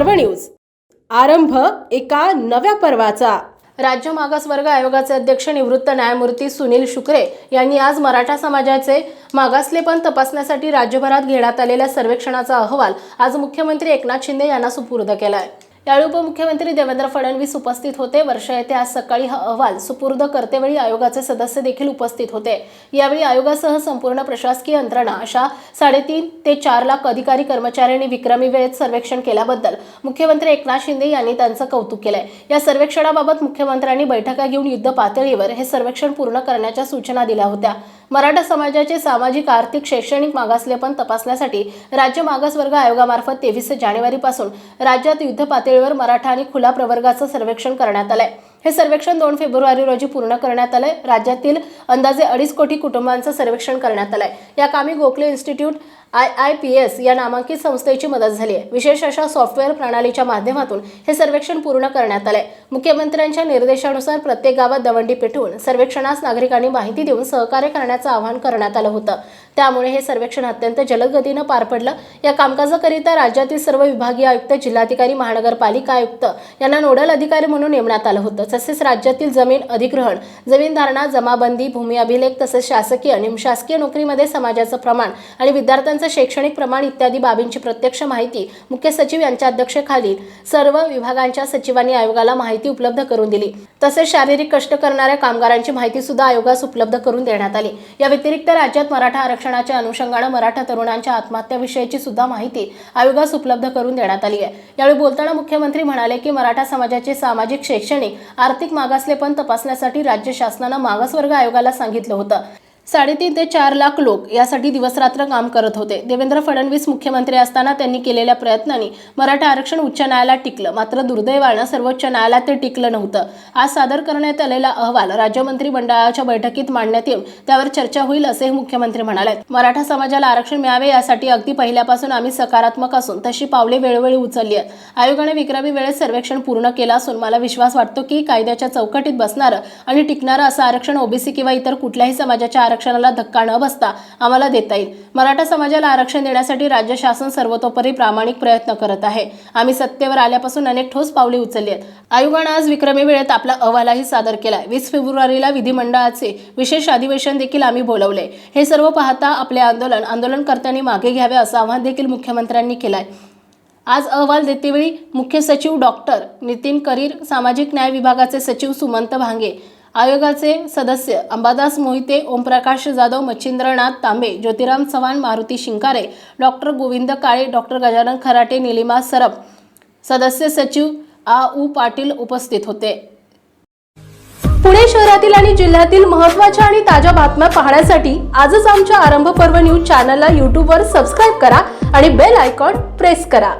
पर्व न्यूज. आरंभ एका नव्या पर्वाचा. राज्य मागासवर्ग आयोगाचे अध्यक्ष निवृत्त न्यायमूर्ती सुनील शुक्रे यांनी आज मराठा समाजाचे मागासलेपण तपासण्यासाठी राज्यभरात घेण्यात आलेल्या सर्वेक्षणाचा अहवाल आज मुख्यमंत्री एकनाथ शिंदे यांना सुपूर्द केला आहे यावेळी उपमुख्यमंत्री देवेंद्र फडणवीस उपस्थित होते. वर्षा येथे आज सकाळी हा अहवाल सुपूर्द करतेवेळी आयोगाचे सदस्य देखील उपस्थित होते. यावेळी आयोगासह संपूर्ण प्रशासकीय यंत्रणा अशा साडेतीन ते चार लाख अधिकारी कर्मचाऱ्यांनी विक्रमी वेळेत सर्वेक्षण केल्याबद्दल मुख्यमंत्री एकनाथ शिंदे यांनी त्यांचं कौतुक केलंय. या सर्वेक्षणाबाबत मुख्यमंत्र्यांनी बैठका घेऊन युद्ध पातळीवर हे सर्वेक्षण पूर्ण करण्याच्या सूचना दिल्या होत्या. मराठा समाजाचे सामाजिक आर्थिक शैक्षणिक मागासलेपण तपासण्यासाठी राज्य मागासवर्ग आयोगामार्फत तेवीस जानेवारीपासून राज्यात युद्ध पातळीवर मराठा आणि खुला प्रवर्गाचं सर्वेक्षण करण्यात आलं आहे हे सर्वेक्षण दोन फेब्रुवारी रोजी पूर्ण करण्यात आलंय. राज्यातील अंदाजे अडीच कोटी कुटुंबांचं सर्वेक्षण करण्यात आलंय. या कामी Gokhale institute I I P S या नामांकित संस्थेची मदत झाली आहे. विशेष अशा सॉफ्टवेअर प्रणालीच्या माध्यमातून हे सर्वेक्षण पूर्ण करण्यात आलंय. मुख्यमंत्र्यांच्या निर्देशानुसार प्रत्येक गावात दवंडी पेटवून सर्वेक्षणास नागरिकांनी माहिती देऊन सहकार्य करण्याचं आवाहन करण्यात आलं होतं. त्यामुळे हे सर्वेक्षण अत्यंत जलदगतीनं पार पडलं. या कामकाजाकरिता राज्यातील सर्व विभागीय आयुक्त जिल्हाधिकारी महानगरपालिका आयुक्त यांना नोडल अधिकारी म्हणून नेमण्यात आलं होतं. तसेच राज्यातील जमीन अधिग्रहण जमीन धारणा जमाबंदी भूमी अभिलेख तसेच शासकीय निमशासकीय नोकरीमध्ये समाजाचं प्रमाण आणि विद्यार्थ्यांचं शैक्षणिक प्रमाण इत्यादी बाबींची प्रत्यक्ष माहिती मुख्य सचिव यांच्या अध्यक्षतेखाली सर्व विभागांच्या सचिवांनी आयोगाला माहिती उपलब्ध करून दिली. तसेच शारीरिक कष्ट करणाऱ्या कामगारांची माहिती सुद्धा आयोगास उपलब्ध करून देण्यात आली. या व्यतिरिक्त राज्यात मराठा आरक्षणाच्या अनुषंगानं मराठा तरुणांच्या आत्महत्याविषयीची सुद्धा माहिती आयोगास उपलब्ध करून देण्यात आली आहे. यावेळी बोलताना मुख्यमंत्री म्हणाले की मराठा समाजाचे सामाजिक शैक्षणिक आर्थिक मागासलेपण तपासण्यासाठी राज्य शासनानं मागासवर्ग आयोगाला सांगितलं होतं. साडेतीन ते चार लाख लोक यासाठी दिवसरात्र काम करत होते. देवेंद्र फडणवीस मुख्यमंत्री असताना त्यांनी केलेल्या प्रयत्नांनी मराठा आरक्षण उच्च न्यायालयात टिकलं. मात्र दुर्दैवानं सर्वोच्च न्यायालयात ते टिकलं नव्हतं. आज सादर करण्यात आलेला अहवाल राज्य मंत्रिमंडळाच्या बैठकीत मांडण्यात येऊन त्यावर चर्चा होईल असेही मुख्यमंत्री म्हणाले. मराठा समाजाला आरक्षण मिळावे यासाठी अगदी पहिल्यापासून आम्ही सकारात्मक असून तशी पावले वेळोवेळी उचलली आहेत. आयोगाने विक्रमी वेळेत सर्वेक्षण पूर्ण केलं असून मला विश्वास वाटतो की कायद्याच्या चौकटीत बसणारं आणि टिकणारं असं आरक्षण ओबीसी किंवा इतर कुठल्याही समाजाच्या आरक्षणाला धक्का न बसता आम्हाला देता येईल. मराठा समाजाला आरक्षण देण्यासाठी राज्य शासन सर्वतोपरी प्रामाणिक प्रयत्न करत आहे. आम्ही सत्तेवर आल्यापासून अनेक ठोस पावले उचलली आहेत. आयोगानं आज विक्रमी वेळेत आपला अहवालही सादर केलाय वीस फेब्रुवारीला विधिमंडळाचे विशेष अधिवेशन देखील आम्ही बोलवले हे सर्व पाहता आपले आंदोलन आंदोलनकर्त्यांनी मागे घ्यावे असं आवाहन देखील मुख्यमंत्र्यांनी केलंय. आज अहवाल देतेवेळी मुख्य सचिव डॉक्टर नितीन करीर सामाजिक न्याय विभागाचे सचिव सुमंत भांगे आयोगाचे सदस्य अंबादास मोहिते ओमप्रकाश जाधव मच्छिंद्रनाथ तांबे ज्योतिराम चव्हाण मारुती शिंकारे डॉक्टर गोविंद काळे डॉक्टर गजानन खराटे निलिमा सरप सदस्य सचिव आ. उ. पाटील उपस्थित होते. पुणे शहरातील आणि जिल्ह्यातील महत्त्वाच्या आणि ताज्या बातम्या पाहण्यासाठी आजच आमच्या आरंभ पर्व न्यूज चॅनलला यूट्यूबवर सबस्क्राईब करा आणि बेल आयकॉन प्रेस करा.